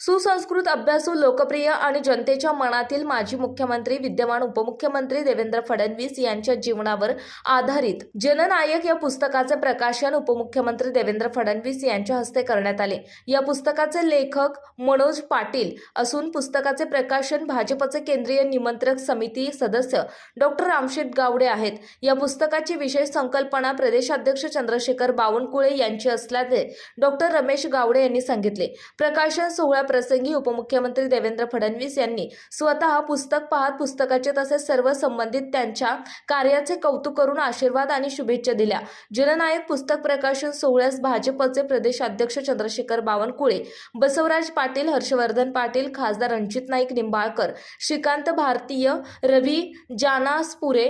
सुसंस्कृत अभ्यासू लोकप्रिय आणि जनतेच्या मनातील माजी मुख्यमंत्री विद्यमान उपमुख्यमंत्री देवेंद्र फडणवीस यांच्या जीवनावर आधारित जननायक या पुस्तकाचे प्रकाशन उपमुख्यमंत्री देवेंद्र फडणवीस यांच्या हस्ते करण्यात आले. या पुस्तकाचे लेखक मनोज पाटील असून पुस्तकाचे प्रकाशन भाजपचे केंद्रीय निमंत्रक समिती सदस्य डॉक्टर रामशेठ गावडे आहेत. या पुस्तकाची विशेष संकल्पना प्रदेशाध्यक्ष चंद्रशेखर बावनकुळे यांची असल्याचे डॉक्टर रमेश गावडे यांनी सांगितले. प्रकाशन सोहळ्या प्रसंगी उपमुख्यमंत्री देवेंद्र फडणवीस यांनी स्वतः पुस्तक पाहत पुस्तकाचे तसेच सर्व संबंधित त्यांच्या कार्याचे कौतुक करून आशीर्वाद आणि शुभेच्छा दिल्या. जननायक पुस्तक प्रकाशन सोहळ्यास भाजपचे प्रदेशाध्यक्ष चंद्रशेखर बावनकुळे बसवराज पाटील हर्षवर्धन पाटील खासदार रणजित नाईक निंबाळकर श्रीकांत भारतीय रवी जानासपुरे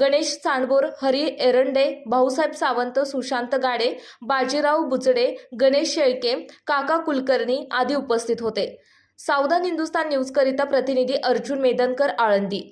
गणेश सांडबोर हरी एरंडे भाऊसाहेब सावंत सुशांत गाडे बाजीराव बुचडे गणेश शेळके काका कुलकर्णी आदी उपस्थित होते. सावधान हिंदुस्तान न्यूजकरिता प्रतिनिधी अर्जुन मेदनकर आळंदी.